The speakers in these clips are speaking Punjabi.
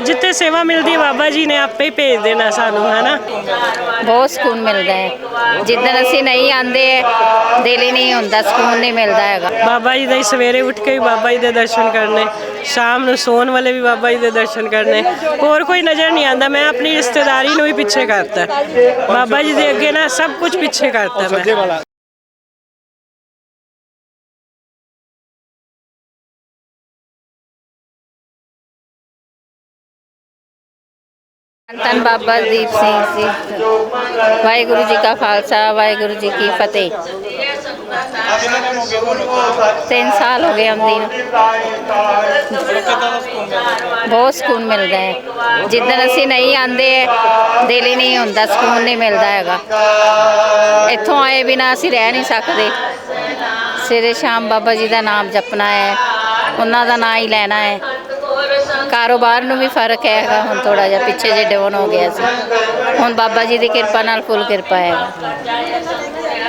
ਹਾਂ ਜਿੱਥੇ ਸੇਵਾ ਮਿਲਦੀ ਹੈ ਬਾਬਾ ਜੀ ਨੇ ਆਪੇ ਹੀ ਭੇਜ ਦੇਣਾ ਸਾਨੂੰ ਹੈਨਾ? ਬਹੁਤ ਸਕੂਨ ਮਿਲਦਾ ਹੈ। ਜਿੱਦਣ ਅਸੀਂ ਨਹੀਂ ਆਂਦੇ ਦਿਲ ਹੀ ਨਹੀਂ ਹੁੰਦਾ ਸਕੂਨ ਨਹੀਂ ਮਿਲਦਾ ਹੈਗਾ। ਬਾਬਾ ਜੀ ਦਾ ਹੀ ਸਵੇਰੇ ਉੱਠ ਕੇ ਵੀ ਬਾਬਾ ਜੀ ਦੇ ਦਰਸ਼ਨ ਕਰਨੇ ਸ਼ਾਮ ਨੂੰ ਸੌਣ ਵਾਲੇ ਵੀ ਬਾਬਾ ਜੀ ਦੇ ਦਰਸ਼ਨ ਕਰਨੇ। ਹੋਰ ਕੋਈ ਨਜ਼ਰ ਨਹੀਂ ਆਂਦਾ ਮੈਂ ਆਪਣੀ ਰਿਸ਼ਤੇਦਾਰੀ ਨੂੰ ਵੀ ਪਿੱਛੇ ਕਰਤਾ। ਬਾਬਾ ਜੀ ਦੇ ਅੱਗੇ ਨਾ ਸਭ ਕੁਝ ਪਿੱਛੇ ਕਰਤਾ ਮੈਂ। ਧੰਨ ਬਾਬਾ ਦੀਪ ਸਿੰਘ ਜੀ। ਵਾਹਿਗੁਰੂ ਜੀ ਕਾ ਖਾਲਸਾ, ਵਾਹਿਗੁਰੂ ਜੀ ਕੀ ਫਤਿਹ। ਤਿੰਨ ਸਾਲ ਹੋ ਗਏ ਆਉਂਦੀ ਨੂੰ। ਬਹੁਤ ਸਕੂਨ ਮਿਲਦਾ ਹੈ। ਜਿੱਦਣ ਅਸੀਂ ਨਹੀਂ ਆਂਦੇ ਦਿਲ ਹੀ ਨਹੀਂ ਹੁੰਦਾ, ਸਕੂਨ ਨਹੀਂ ਮਿਲਦਾ ਹੈਗਾ। ਇੱਥੋਂ ਆਏ ਬਿਨਾ ਅਸੀਂ ਰਹਿ ਨਹੀਂ ਸਕਦੇ। ਸਵੇਰੇ ਸ਼ਾਮ ਬਾਬਾ ਜੀ ਦਾ ਨਾਮ ਜਪਣਾ ਹੈ, ਉਹਨਾਂ ਦਾ ਨਾਂ ਹੀ ਲੈਣਾ ਹੈ। ਕਾਰੋਬਾਰ ਨੂੰ ਵੀ ਫ਼ਰਕ ਹੈਗਾ। ਹੁਣ ਥੋੜਾ ਜਿਹਾ ਪਿੱਛੇ ਜੇ ਡਾਊਨ ਹੋ ਗਿਆ ਸੀ। ਹੁਣ ਬਾਬਾ ਜੀ ਦੀ ਕਿਰਪਾ ਨਾਲ ਫੁੱਲ ਕਿਰਪਾ ਹੈਗਾ।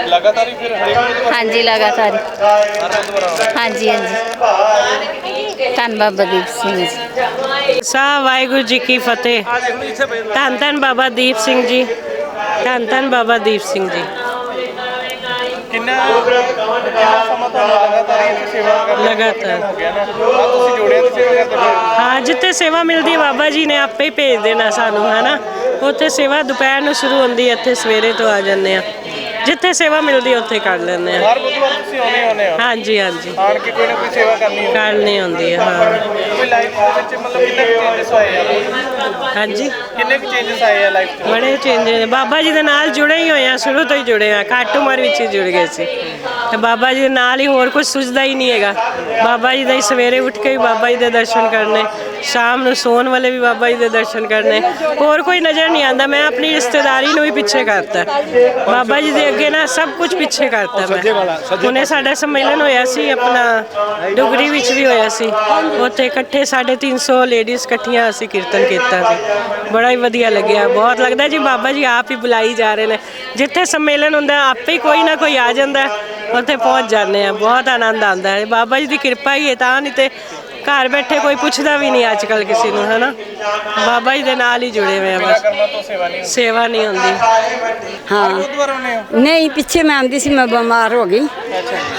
ਲਗਾਤਾਰ ਹੀ ਫਿਰ ਹਰੇਕ ਨੂੰ ਹਾਂਜੀ ਲਗਾਤਾਰ ਹਾਂਜੀ ਹਾਂਜੀ। ਧੰਨ ਬਾਬਾ ਦੀਪ ਸਿੰਘ ਜੀ। ਸਾ ਵਾਹਿਗੁਰੂ ਜੀ ਕੀ ਫਤਿਹ। ਧੰਨ ਧੰਨ ਬਾਬਾ ਦੀਪ ਸਿੰਘ ਜੀ। ਧੰਨ ਧੰਨ ਬਾਬਾ ਦੀਪ ਸਿੰਘ ਜੀ। ਕਿੰਨਾ ਕਿੰਨਾ ਸਮਾਂ ਤੁਹਾਨੂੰ ਲਗਾਤਾਰ। ਇਹ ਸੇਵਾ ਕਰਦੇ ਲਗਾਤਾਰ। ਹੋ ਗਿਆ ਨਾ ਆਹ ਤੁਸੀਂ ਜੋੜਿਆ ਤੇ ਸੇਵਾ ਕਰਦੇ ਫਿਰ ਹਾਂ ਜਿੱਥੇ ਸੇਵਾ ਮਿਲਦੀ ਹੈ ਬਾਬਾ ਜੀ ਨੇ ਆਪੇ ਹੀ ਭੇਜ ਦੇਣਾ ਸਾਨੂੰ ਹੈਨਾ? ਉੱਥੇ ਸੇਵਾ ਦੁਪਹਿਰ ਨੂੰ ਸ਼ੁਰੂ ਹੁੰਦੀ ਹੈ ਇੱਥੇ ਸਵੇਰੇ ਤੋਂ ਆ ਜਾਂਦੇ ਆ। ਜਿੱਥੇ ਸੇਵਾ ਮਿਲਦੀ ਹੈ ਉੱਥੇ ਕਰ ਲੈਂਦੇ ਆ। ਹਰ ਬੁੱਧਵਾਰ ਤੁਸੀਂ ਆਉਣੇ ਆਉਣੇ ਹੋ। ਹਾਂਜੀ ਹਾਂਜੀ। ਆਣ ਕੇ ਕੋਈ ਨਾ ਕੋਈ ਸੇਵਾ ਕਰਨੀ ਹੋ। ਕਰਨੀ ਹੁੰਦੀ ਹੈ ਹਾਂ। ਕੋਈ ਲਾਈਫ ਦੇ ਵਿੱਚ ਮਤਲਬ ਕਿੰਨੇ ਚੇਂਜਸ ਆਏ ਆ? ਹਾਂਜੀ। ਕਿੰਨੇ ਕੁ ਚੇਂਜਸ ਆਏ ਆ ਲਾਈਫ 'ਚ? ਬੜੇ ਚੇਂਜਸ ਨੇ। ਬਾਬਾ ਜੀ ਦੇ ਨਾਲ ਜੁੜੇ ਹੀ ਹੋਏ ਆ ਸ਼ੁਰੂ ਤੋਂ ਹੀ ਜੁੜੇ ਆ। ਘੱਟ ਉਮਰ ਵਿੱਚ ਹੀ ਜੁੜ ਗਏ ਸੀ। ਤੇ ਬਾਬਾ ਜੀ ਦੇ ਨਾਲ ਹੀ ਹੋਰ ਕੁਝ ਸੁਝਦਾ ਹੀ ਨਹੀਂ ਹੈਗਾ। ਬਾਬਾ ਜੀ ਦਾ ਹੀ ਸਵੇਰੇ ਉੱਠ ਕੇ ਵੀ ਬਾਬਾ ਜੀ ਦੇ ਦਰਸ਼ਨ ਕਰਨੇ। ਸ਼ਾਮ ਨੂੰ ਸੌਣ ਵਾਲੇ ਵੀ ਬਾਬਾ ਜੀ ਦੇ ਦਰਸ਼ਨ ਕਰਨੇ। ਹੋਰ ਕੋਈ ਨਜ਼ਰ ਨਹੀਂ ਆਂਦਾ ਮੈਂ ਆਪਣੀ ਰਿਸ਼ਤੇਦਾਰੀ ਨੂੰ ਵੀ ਪਿੱਛੇ ਕਰਤਾ। ਬਾਬਾ ਜੀ ਦੇ ਅੱਗੇ ਨਾ ਸਭ ਕੁਝ ਪਿੱਛੇ ਕਰਤਾ ਮੈਂ। ਹੁਣੇ ਸਾਡਾ ਸੰਮੇਲਨ ਹੋਇਆ ਸੀ ਆਪਣਾ ਡੁਗਰੀ ਵਿੱਚ ਵੀ ਹੋਇਆ ਸੀ। ਉੱਥੇ ਇਕੱਠੇ 350 ਲੇਡੀਜ਼ ਇਕੱਠੀਆਂ ਅਸੀਂ ਕੀਰਤਨ ਕੀਤਾ ਸੀ। ਬੜਾ ਹੀ ਵਧੀਆ ਲੱਗਿਆ। ਬਹੁਤ ਲੱਗਦਾ ਜੀ ਬਾਬਾ ਜੀ ਆਪ ਹੀ ਬੁਲਾਈ ਜਾ ਰਹੇ ਨੇ। ਜਿੱਥੇ ਸੰਮੇਲਨ ਹੁੰਦਾ ਆਪੇ ਹੀ ਕੋਈ ਨਾ ਕੋਈ ਆ ਜਾਂਦਾ। ਉੱਥੇ ਪਹੁੰਚ ਜਾਂਦੇ ਆ। ਬਹੁਤ ਆਨੰਦ ਆਉਂਦਾ ਹੈ। ਬਾਬਾ ਜੀ ਦੀ ਕਿਰਪਾ ਹੀ ਹੈ ਤਾਂ ਨਹੀਂ ਤੇ ਘਰ ਬੈਠੇ ਕੋਈ ਪੁੱਛਦਾ ਵੀ ਨਹੀਂ ਅੱਜ ਕੱਲ ਕਿਸੇ ਨੂੰ ਹਨਾ? ਬਾਬਾ ਜੀ ਦੇ ਨਾਲ ਹੀ ਜੁੜੇ ਹੋਏ ਆ ਬਸ। ਸੇਵਾ ਨਹੀਂ ਸੇਵਾ ਨਹੀਂ ਹੁੰਦੀ। ਹਾਂ। ਨਹੀਂ ਪਿੱਛੇ ਮੈਂ ਆਂਦੀ ਸੀ ਮੈਂ ਬਿਮਾਰ ਹੋ ਗਈ।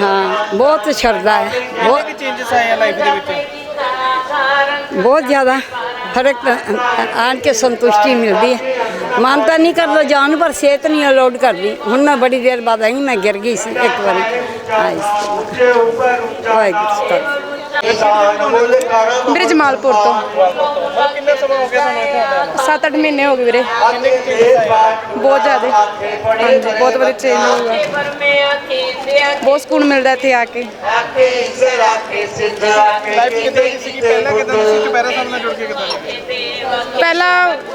ਹਾਂ ਬਹੁਤ ਸ਼ਰਦਾ ਹੈ। ਬਹੁਤ ਚੇਂਜਸ ਆਏ ਆ ਲਾਈਫ ਦੇ ਵਿੱਚ? ਬਹੁਤ ਜ਼ਿਆਦਾ। ਫ਼ਰਕ ਆਣ ਕੇ ਸੰਤੁਸ਼ਟੀ ਮਿਲਦੀ ਹੈ। ਮਨ ਤਾਂ ਨਹੀਂ ਕਰਦਾ ਜਾਣ ਪਰ ਸਿਹਤ ਨਹੀਂ ਅਲਾਉਡ ਕਰਦੀ। ਹੁਣ ਮੈਂ ਬੜੀ ਦੇਰ ਬਾਅਦ ਆਈ ਮੈਂ ਗਿਰ ਗਈ ਸੀ ਇੱਕ ਵਾਰੀ। ਆਈ ਸੀ ਵਾਹਿਗੁਰੂ ਵੀਰੇ ਜਮਾਲਪੁਰ ਤੋਂ। ਕਿੰਨਾ ਸਮਾਂ ਹੋ ਗਿਆ ਤੁਹਾਨੂੰ ਇੱਥੇ ਆਉਂਦਾ 7-8 ਮਹੀਨੇ ਹੋ ਗਏ ਵੀਰੇ। ਬਹੁਤ ਜ਼ਿਆਦਾ। ਹਾਂਜੀ ਬਹੁਤ ਵਧੀਆ ਚੇਂਜ ਹੋ ਗਿਆ ਬਹੁਤ ਸਕੂਨ ਮਿਲਦਾ ਇੱਥੇ ਆ ਕੇ। ਲਾਈਫ ਕਿਦਾਂ ਪਹਿਲਾਂ ਕਿਦਾਂ ਦੀ ਸੀ? ਚੁਪਹਿਰਾ ਸਾਹਿਬ ਨਾਲ ਜੁੜ ਕੇ ਕਿਦਾਂ ਦੀ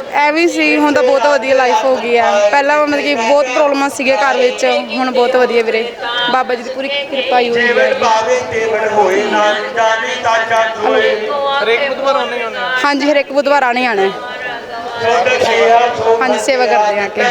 ਪਹਿਲਾਂ ਐਵੇਂ ਸੀ ਹੁਣ ਤਾਂ ਬਹੁਤ ਵਧੀਆ ਲਾਈਫ ਹੋ ਗਈ ਆ ਪਹਿਲਾਂ ਮਤਲਬ ਕਿ ਬਹੁਤ ਪ੍ਰੋਬਲਮਾਂ ਸੀਗੇ ਘਰ ਵਿੱਚ ਹੁਣ ਬਹੁਤ ਵਧੀਆ ਵੀਰੇ ਬਾਬਾ ਜੀ ਦੀ ਪੂਰੀ ਕਿਰਪਾ ਹੀ ਹੋਈ ਹੈ ਹਰੇਕ ਬੁੱਧਵਾਰ ਆਉਣੇ ਆਉਣੇ ਹਾਂਜੀ ਹਰ ਇੱਕ ਬੁੱਧਵਾਰ ਆਣੇ ਆਣਾ ਹੈ। ਹਾਂਜੀ ਸੇਵਾ ਕਰਦੇ ਆ ਕੇ